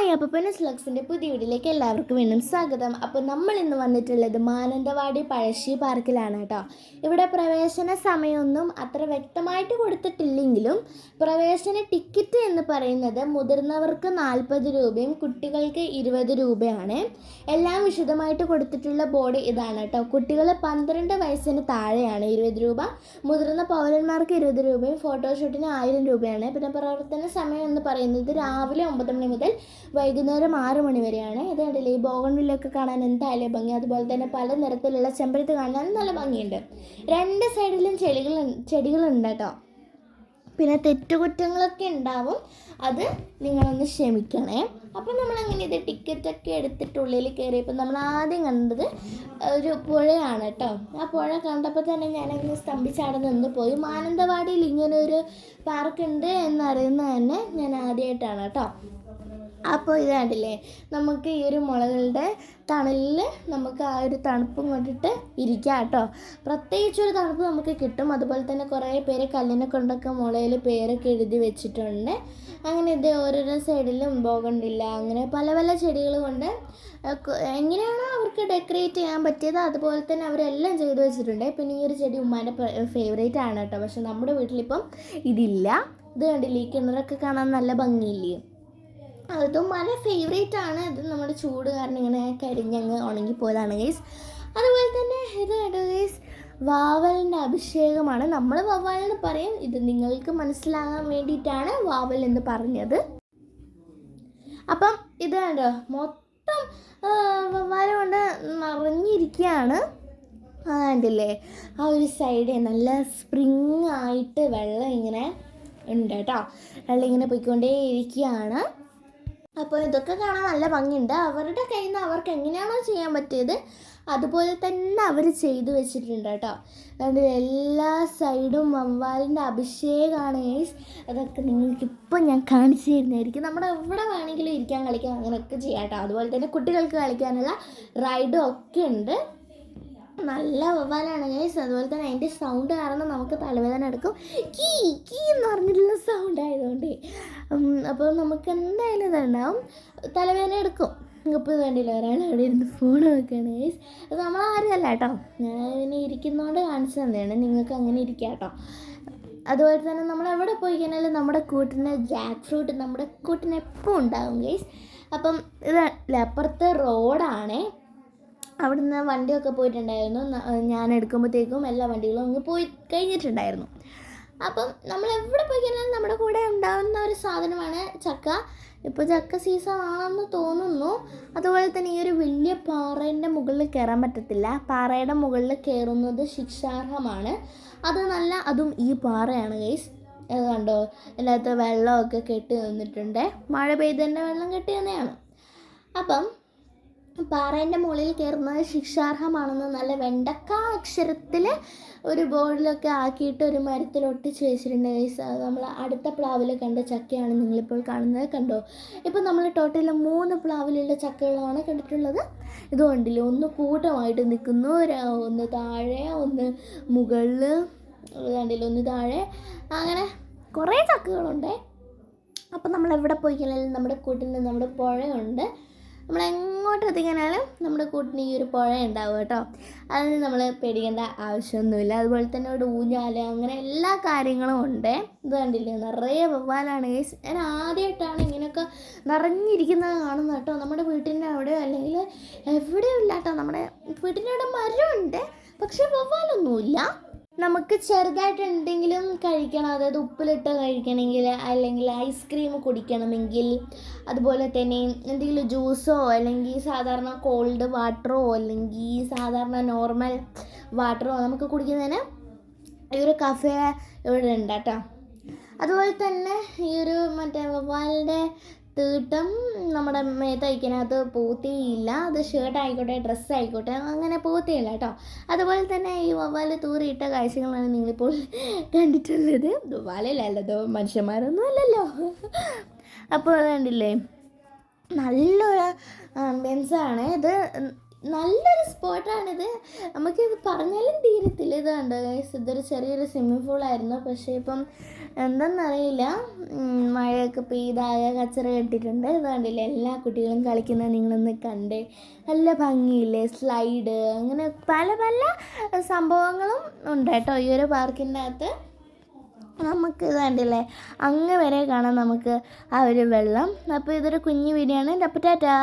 Hi അപ്പോൾ പിന്നെ സ്ലഗ്സിന്റെ പുതിയ വീട്ടിലേക്ക് എല്ലാവർക്കും വീണ്ടും സ്വാഗതം. അപ്പോൾ നമ്മൾ ഇന്ന് വന്നിട്ടുള്ളത് മാനന്തവാടി പഴശ്ശി പാർക്കിലാണ് കേട്ടോ. ഇവിടെ പ്രവേശന സമയമൊന്നും അത്ര വ്യക്തമായിട്ട് കൊടുത്തിട്ടില്ലെങ്കിലും പ്രവേശന ടിക്കറ്റ് എന്ന് പറയുന്നത് മുതിർന്നവർക്ക് നാൽപ്പത് രൂപയും കുട്ടികൾക്ക് ഇരുപത് രൂപയാണ്. എല്ലാം വിശദമായിട്ട് കൊടുത്തിട്ടുള്ള ബോർഡ് ഇതാണ് കേട്ടോ. കുട്ടികൾ പന്ത്രണ്ട് വയസ്സിന് താഴെയാണ് ഇരുപത് രൂപ മുതിർന്ന പൗരന്മാർക്ക് ഇരുപത് രൂപയും ഫോട്ടോഷൂട്ടിന് ആയിരം രൂപയാണ്. പിന്നെ പ്രവർത്തന സമയം എന്ന് പറയുന്നത് രാവിലെ ഒമ്പത് മണി മുതൽ വൈകുന്നേരം ആറ് മണി വരെയാണ്. ഇത് ഈ ബോഗൺവില്ലൊക്കെ കാണാൻ എന്തായാലും ഭംഗി? അതുപോലെ തന്നെ പല നിറത്തിലുള്ള ചെമ്പരത്ത് കാണാൻ നല്ല ഭംഗിയുണ്ട്. രണ്ട് സൈഡിലും ചെടികൾ ചെടികളുണ്ട് കേട്ടോ പിന്നെ തെറ്റുകുറ്റങ്ങളൊക്കെ ഉണ്ടാവും. അത് നിങ്ങളൊന്ന് ക്ഷമിക്കണേ. അപ്പോൾ നമ്മളങ്ങനെ ഇത് ടിക്കറ്റൊക്കെ എടുത്തിട്ട് ഉള്ളിൽ കയറിയപ്പോൾ നമ്മൾ ആദ്യം കണ്ടത് ഒരു പുഴയാണ് കേട്ടോ. ആ പുഴ കണ്ടപ്പോൾ തന്നെ ഞാനങ്ങനെ സ്തംഭിച്ചവിടെ നിന്ന് പോയി. മാനന്തവാടിയിൽ ഇങ്ങനെ ഒരു പാർക്ക് ഉണ്ട് എന്നറിയുന്നത് തന്നെ ഞാൻ ആദ്യമായിട്ടാണ് കേട്ടോ. അപ്പോൾ ഇത് കണ്ടില്ലേ നമുക്ക് ഈ ഒരു മുളകളുടെ തണലിൽ നമുക്ക് ആ ഒരു തണുപ്പും കൊണ്ടിട്ട് ഇരിക്കാം കേട്ടോ. പ്രത്യേകിച്ച് ഒരു തണുപ്പ് നമുക്ക് കിട്ടും. അതുപോലെ തന്നെ കുറേ പേര് കല്ലിനെ കൊണ്ടൊക്കെ മുളയിൽ പേരൊക്കെ എഴുതി വെച്ചിട്ടുണ്ട്. അങ്ങനെ ഇത് ഓരോരോ സൈഡിലും ബോഗണ്ടില്ല അങ്ങനെ പല പല ചെടികൾ കൊണ്ട് എങ്ങനെയാണ് അവർക്ക് ഡെക്കറേറ്റ് ചെയ്യാൻ പറ്റിയത് അതുപോലെ തന്നെ അവരെല്ലാം ചെയ്തു വെച്ചിട്ടുണ്ട്. പിന്നെ ഈ ഒരു ചെടി ഉമ്മാന്റെ ഫേവറേറ്റ് ആണ് കേട്ടോ. പക്ഷെ നമ്മുടെ വീട്ടിലിപ്പം ഇതില്ല. ഇത് കണ്ടില്ലേ ഈ കിണറൊക്കെ കാണാൻ നല്ല ഭംഗിയില്ലേ? അതും നല്ല ഫേവറേറ്റ് ആണ്. ഇത് നമ്മുടെ ചൂട് കാരണം ഇങ്ങനെ കരിഞ്ഞങ്ങ് ഉണങ്ങിപ്പോയതാണ് ഗൈസ് അതുപോലെ തന്നെ ഇത് കേട്ടോ ഗൈസ് വാവലിന്റെ അഭിഷേകമാണ്. നമ്മൾ വവ്വാലെന്ന് പറയും. ഇത് നിങ്ങൾക്ക് മനസ്സിലാകാൻ വേണ്ടിയിട്ടാണ് വാവൽ എന്ന് പറഞ്ഞത്. അപ്പം ഇത് കണ്ടോ? മൊത്തം വവ്വാല കൊണ്ട് നിറഞ്ഞിരിക്കുകയാണ്. ആ കണ്ടില്ലേ? ആ ഒരു സൈഡ് നല്ല സ്പ്രിങ് ആയിട്ട് വെള്ളം ഇങ്ങനെ ഉണ്ട് കേട്ടോ. വെള്ളം ഇങ്ങനെ പോയിക്കൊണ്ടേ ഇരിക്കുകയാണ് അപ്പോൾ ഇതൊക്കെ കാണാൻ നല്ല ഭംഗിയുണ്ട്. അവരുടെ കയ്യിൽ നിന്ന് അവർക്ക് എങ്ങനെയാണോ ചെയ്യാൻ പറ്റിയത് അതുപോലെ തന്നെ അവർ ചെയ്തു വെച്ചിട്ടുണ്ട് കേട്ടോ. അതുകൊണ്ട് എല്ലാ സൈഡും വവ്വാലിന്റെ അഭിഷേകമാണ് ഗൈസ് അതൊക്കെ നിങ്ങൾക്ക് ഇപ്പം ഞാൻ കാണിച്ചു തരുന്നതായിരിക്കും. നമ്മുടെ എവിടെ വേണമെങ്കിലും ഇരിക്കാൻ കളിക്കാൻ അങ്ങനെയൊക്കെ ചെയ്യാം കേട്ടോ. അതുപോലെ തന്നെ കുട്ടികൾക്ക് കളിക്കാനുള്ള റൈഡും ഒക്കെ ഉണ്ട്. നല്ല വവ്വാലാണ് ഗൈസ് അതുപോലെ തന്നെ അതിന്റെ സൗണ്ട് കാരണം നമുക്ക് തലവേദന എടുക്കും. കീ കീ എന്ന് പറഞ്ഞിട്ടുള്ള സൗണ്ട് ആയതുകൊണ്ട്. അപ്പോൾ നമുക്ക് എന്തായാലും ഇതുണ്ടാവും. തലവേദന എടുക്കും. ഇപ്പോൾ വേണ്ടിയില്ല ഒരാൾ അവിടെ ഇരുന്ന് ഫോൺ നോക്കുകയാണ് ഗൈസ് അത് നമ്മളാരും അല്ല കേട്ടോ. ഞാൻ ഇങ്ങനെ ഇരിക്കുന്നതുകൊണ്ട് കാണിച്ചു തന്നെയാണ് നിങ്ങൾക്ക് അങ്ങനെ ഇരിക്കാം കേട്ടോ. അതുപോലെ തന്നെ നമ്മൾ എവിടെ പോയി കഴിഞ്ഞാലും നമ്മുടെ കൂട്ടിന് ജാക്ക് ഫ്രൂട്ട് നമ്മുടെ കൂട്ടിന് എപ്പോൾ ഉണ്ടാകും ഗൈസ് അപ്പം ഇത് അപ്പുറത്തെ റോഡാണേ അവിടുന്ന് വണ്ടിയൊക്കെ പോയിട്ടുണ്ടായിരുന്നു. ഞാൻ എടുക്കുമ്പോഴത്തേക്കും എല്ലാ വണ്ടികളും അങ്ങ് പോയി കഴിഞ്ഞിട്ടുണ്ടായിരുന്നു. അപ്പം നമ്മൾ എവിടെ പോയി കഴിഞ്ഞാലും നമ്മുടെ കൂടെ ഉണ്ടാകുന്ന ഒരു സാധനമാണ് ചക്ക. ഇപ്പോൾ ചക്ക സീസൺ ആണെന്ന് തോന്നുന്നു. അതുപോലെ തന്നെ ഈ ഒരു വലിയ പാറേന്റെ മുകളിൽ കയറാൻ പറ്റത്തില്ല. പാറയുടെ മുകളിൽ കയറുന്നത് ശിക്ഷാർഹമാണ്. അത് നല്ല അതും ഈ പാറയാണ് ഗൈസ് കണ്ടോ? അതിനകത്ത് വെള്ളമൊക്കെ കെട്ടി നിന്നിട്ടുണ്ട്. മഴ പെയ്തതിന്റെ വെള്ളം കെട്ടി തന്നെയാണ്. അപ്പം പാറേന്റെ മുകളിൽ കയറുന്നത് ശിക്ഷാർഹമാണെന്ന് നല്ല വെണ്ടക്ക അക്ഷരത്തിൽ ഒരു ബോർഡിലൊക്കെ ആക്കിയിട്ട് ഒരു മരത്തിൽ ഒട്ടിച്ച് വെച്ചിട്ടുണ്ട് ഗൈസ് നമ്മൾ അടുത്ത പ്ലാവിൽ കണ്ട ചക്കയാണ് നിങ്ങളിപ്പോൾ കാണുന്നത്. കണ്ടോ? ഇപ്പോൾ നമ്മൾ ടോട്ടൽ മൂന്ന് പ്ലാവിലുള്ള ചക്കകളാണ് കണ്ടിട്ടുള്ളത്. ഇത് കണ്ടില്ലേ? ഒന്ന് കൂട്ടമായിട്ട് നിൽക്കുന്നു. ഒന്ന് താഴെ ഒന്ന് മുകളിൽ കണ്ടില്ല? ഒന്ന് താഴെ. അങ്ങനെ കുറേ ചക്കകളുണ്ട്. അപ്പം നമ്മൾ എവിടെ പോയി കഴിഞ്ഞാലും നമ്മുടെ കൂട്ടിൽ നിന്ന് നമ്മുടെ പുഴയുണ്ട്. നമ്മൾ എങ്ങോട്ട് എത്തിക്കാനാലും നമ്മുടെ കൂട്ടിന് ഈ ഒരു പുഴ ഉണ്ടാവും കേട്ടോ. അതിന് നമ്മൾ പേടിക്കേണ്ട ആവശ്യമൊന്നുമില്ല. അതുപോലെ തന്നെ ഇവിടെ ഊഞ്ഞാൽ അങ്ങനെ എല്ലാ കാര്യങ്ങളും ഉണ്ട്. ഇത് കണ്ടില്ലേ? നിറയെ വവ്വാലാണ്. ഗൈസ് ഞാൻ ആദ്യമായിട്ടാണ് ഇങ്ങനെയൊക്കെ നിറഞ്ഞിരിക്കുന്നത് കാണുന്നത് കേട്ടോ. നമ്മുടെ വീട്ടിന്റെ അവിടെ അല്ലെങ്കിൽ എവിടെയും ഇല്ല കേട്ടോ. നമ്മുടെ വീട്ടിന്റെ അവിടെ മരമുണ്ട്. പക്ഷേ വവ്വാലൊന്നുമില്ല. നമുക്ക് ചെറുതായിട്ട് എന്തെങ്കിലും കഴിക്കണം. അതായത് ഉപ്പിലിട്ട് കഴിക്കണമെങ്കിൽ അല്ലെങ്കിൽ ഐസ്ക്രീം കുടിക്കണമെങ്കിൽ അതുപോലെ തന്നെ എന്തെങ്കിലും ജ്യൂസോ അല്ലെങ്കിൽ സാധാരണ കോൾഡ് വാട്ടറോ അല്ലെങ്കിൽ സാധാരണ നോർമൽ വാട്ടറോ നമുക്ക് കുടിക്കുന്നതിന് ഈ ഒരു കഫേ ഇവിടെ ഉണ്ട് കേട്ടോ. അതുപോലെ തന്നെ ഈ ഒരു മറ്റേ വവ്വാലിന്റെ തീട്ടം നമ്മുടെ മേത്തയക്കിനകത്ത് പൂത്തിയില്ല. അത് ഷർട്ട് ആയിക്കോട്ടെ ഡ്രസ്സ് ആയിക്കോട്ടെ അങ്ങനെ പൂത്തിയില്ല കേട്ടോ. അതുപോലെ തന്നെ ഈ വവ്വാൽ തൂറിയിട്ട കാഴ്ചകളാണ് നിങ്ങളിപ്പോൾ കണ്ടിട്ടുള്ളത്. വവ്വാലല്ലല്ലോ മനുഷ്യന്മാരൊന്നും അല്ലല്ലോ. അപ്പോൾ കണ്ടില്ലേ നല്ലൊരു ആംബിയൻസാണ് ഇത്. നല്ലൊരു സ്പോട്ടാണിത്. നമുക്കിത് പറഞ്ഞാലും തീരത്തില്ല. ഇത് കണ്ടോ ഗൈസ് ഇതൊരു ചെറിയൊരു സ്വിമ്മിംഗ് പൂളായിരുന്നു പക്ഷേ ഇപ്പം എന്താണെന്നറിയില്ല മഴയൊക്കെ പെയ്താകെ കച്ചറ കെട്ടിട്ടുണ്ട് ഇത് കണ്ടില്ലേ എല്ലാ കുട്ടികളും കളിക്കുന്നത് നിങ്ങളൊന്ന് കണ്ടേ. നല്ല ഭംഗിയില്ലേ സ്ലൈഡ് അങ്ങനെ പല പല സംഭവങ്ങളും ഉണ്ട് കേട്ടോ ഈ ഒരു പാർക്കിന്റെ അകത്ത് നമുക്ക് ഇത് കണ്ടില്ലേ അങ്ങ് വരെ കാണാം നമുക്ക് ആ ഒരു വെള്ളം. അപ്പോൾ ഇതൊരു കുഞ്ഞു വീഡിയോ ആണ്. അപ്പോൾ ടാറ്റാ.